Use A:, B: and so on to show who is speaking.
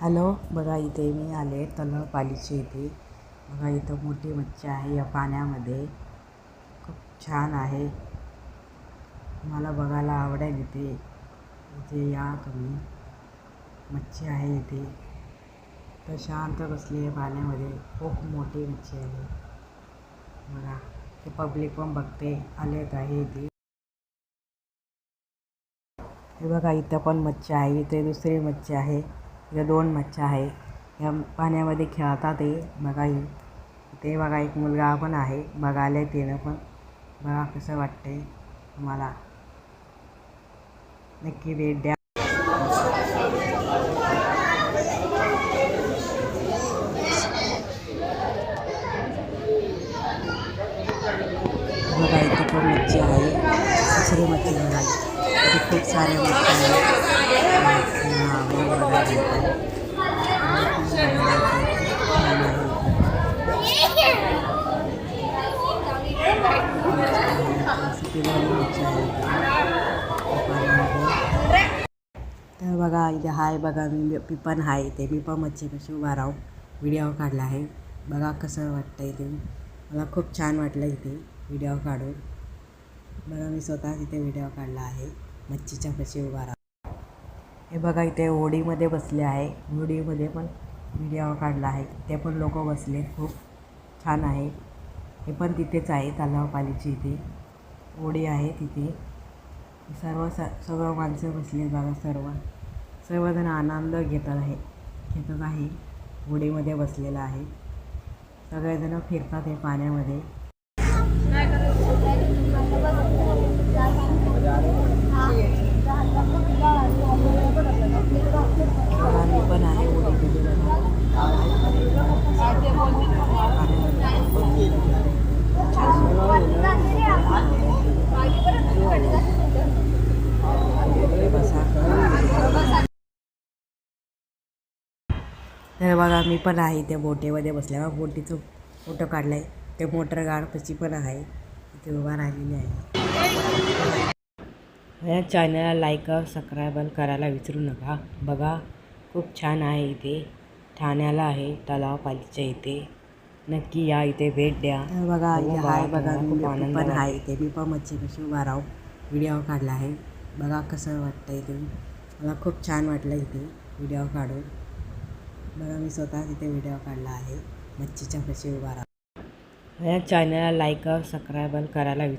A: Hello बघा इथे मी आले तलाव पालीच्या इथे. बघा इथं मोठी मच्छी आहे या पाण्यामध्ये. खूप छान आहे. मला बघायला आवडेल इथे. इथे या तुम्ही. मच्छी आहे इथे. तर शांत बसली आहे पाण्यामध्ये. खूप मोठी मच्छी आहे. बघा ते पब्लिक पण बघते. आलेत आहे इथे. हे बघा इथं पण मच्छी आहे. इथे दुसरी मच्छी आहे. इथे दोन मच्छी आहे या पाण्यामध्ये खेळतात ते बघा ते बघा एक मुलगा पण आहे बघायला त्यानं पण. बघा कसं वाटतंय तुम्हाला. नक्की भेट द्या बघा इथे पण मच्छी आहे दुसरी मच्छी बघा इथे खूप साऱ्या मच्छी आहेत हा, बघा, बघा इथे. किती दोन मच्छी आहे तर बघा इथे हाय बघा मी मी पण हाय इथे. मी पण मच्छीपाशी उभा राहून व्हिडिओ काढला आहे. बघा कसं वाटतं इथे मला खूप छान वाटलं इथे. व्हिडिओ काढून. बघा मी स्वतः तिथे व्हिडिओ काढला आहे. मच्छीच्या कशी उभा हे बघा इथे होडीमध्ये बसले आहे. होडीमध्ये पण व्हिडिओ काढला आहे. ते पण लोक बसले. खूप छान आहे. हे पण तिथेच आहे तलावपालीची इथे. होडी आहे तिथे. सर्व स सगळं माणसं बसली बघा सर्व. सर्वजण आनंद घेतात आहे. घेतात आहे. होडीमध्ये बसलेला आहे. सगळेजण फिरतात हे पाण्यामध्ये बघा मी पण आहे होडीमध्ये बघा बसा तर बघा मी पण आहे त्या बोटीमध्ये बसल्या. बोटीचं फोटो काढला आहे ते मोटर गाडपाशी पण आहे. तिथे उभा राहिलेली आहे. या चॅनलला लाईक सबस्क्राईब करायला विसरू नका. बघा खूप छान आहे इथे. ठाण्याला आहे तलाव पालीच्या इथे. नक्की या इथे भेट द्या. बघा इथे हाय बघा पण आहे इथे. मी पण मच्छीपाशी उभा राहून व्हिडिओ काढला आहे. बघा कसं वाटतं इथे मला खूप छान वाटलं इथे व्हिडिओ काढून. बघा मी स्वतः तिथे व्हिडिओ काढला आहे. मच्छीच्या पाशी उभा राहून. या चॅनलला लाईक सबस्क्राईब करायला विसरू